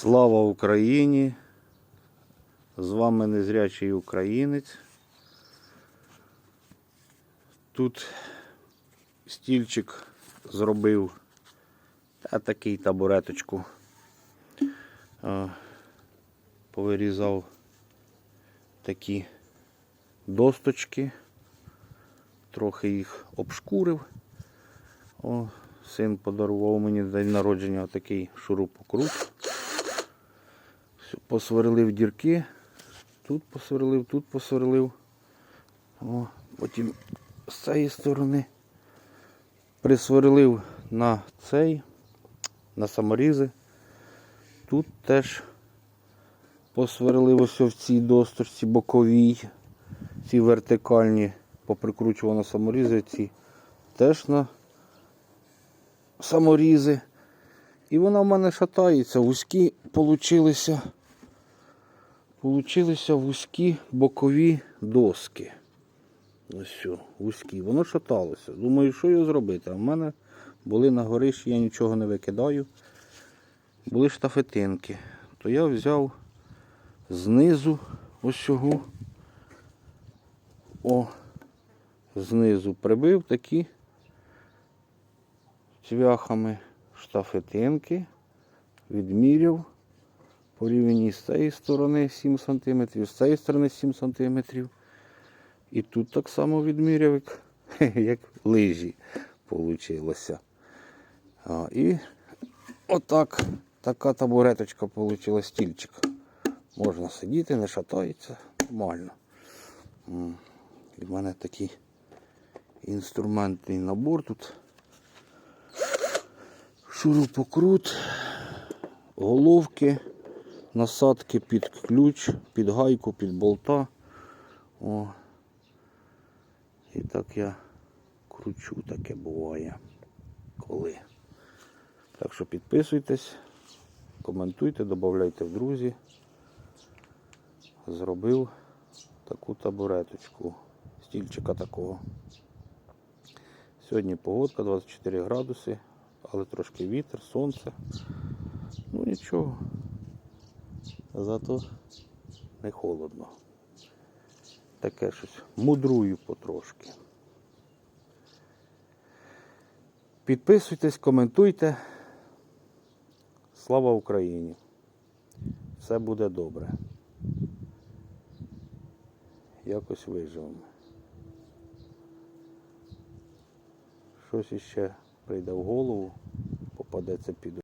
Слава Україні! З вами незрячий українець. Тут стільчик зробив та такий табуреточку. Повирізав такі досточки, трохи їх обшкурив. О, син подарував мені день народження такий шурупокрут. Посверлив дірки. Тут посверлив, тут посверлив. О, потім з цієї сторони присверлив на цей, на саморізи. Тут теж посверлив ось в цій досточці боковій, ці вертикальні, поприкручувано саморізи, ці теж на саморізи. І вона в мене шатається. Вузькі получилися, получилися вузькі бокові доски. Ось що, вузькі. Воно шаталося. Думаю, що його зробити? А в мене були на горищі, я нічого не викидаю. Були штафетинки. То я взяв знизу ось цього. О, знизу прибив такі цвяхами штафетинки, відміряв по рівні з цієї сторони 7 см, з цієї сторони 7 см. І тут так само відміряв, як, лижі вийшло. А, і отак така табуреточка вийшла, стільчик. Можна сидіти, не шатається, нормально. І в мене такий інструментний набор тут шурупокрут, головки, насадки під ключ, під гайку, під болта. О. І так я кручу, таке буває. Коли. Так що підписуйтесь, коментуйте, додавайте в друзі. Зробив таку табуреточку, стільчика такого. Сьогодні погодка 24 градуси, але трошки вітер, сонце. Ну нічого. Зато не холодно. Таке щось мудрую потрошки. Підписуйтесь, коментуйте. Слава Україні! Все буде добре. Якось виживемо. Щось іще прийде в голову, попадеться під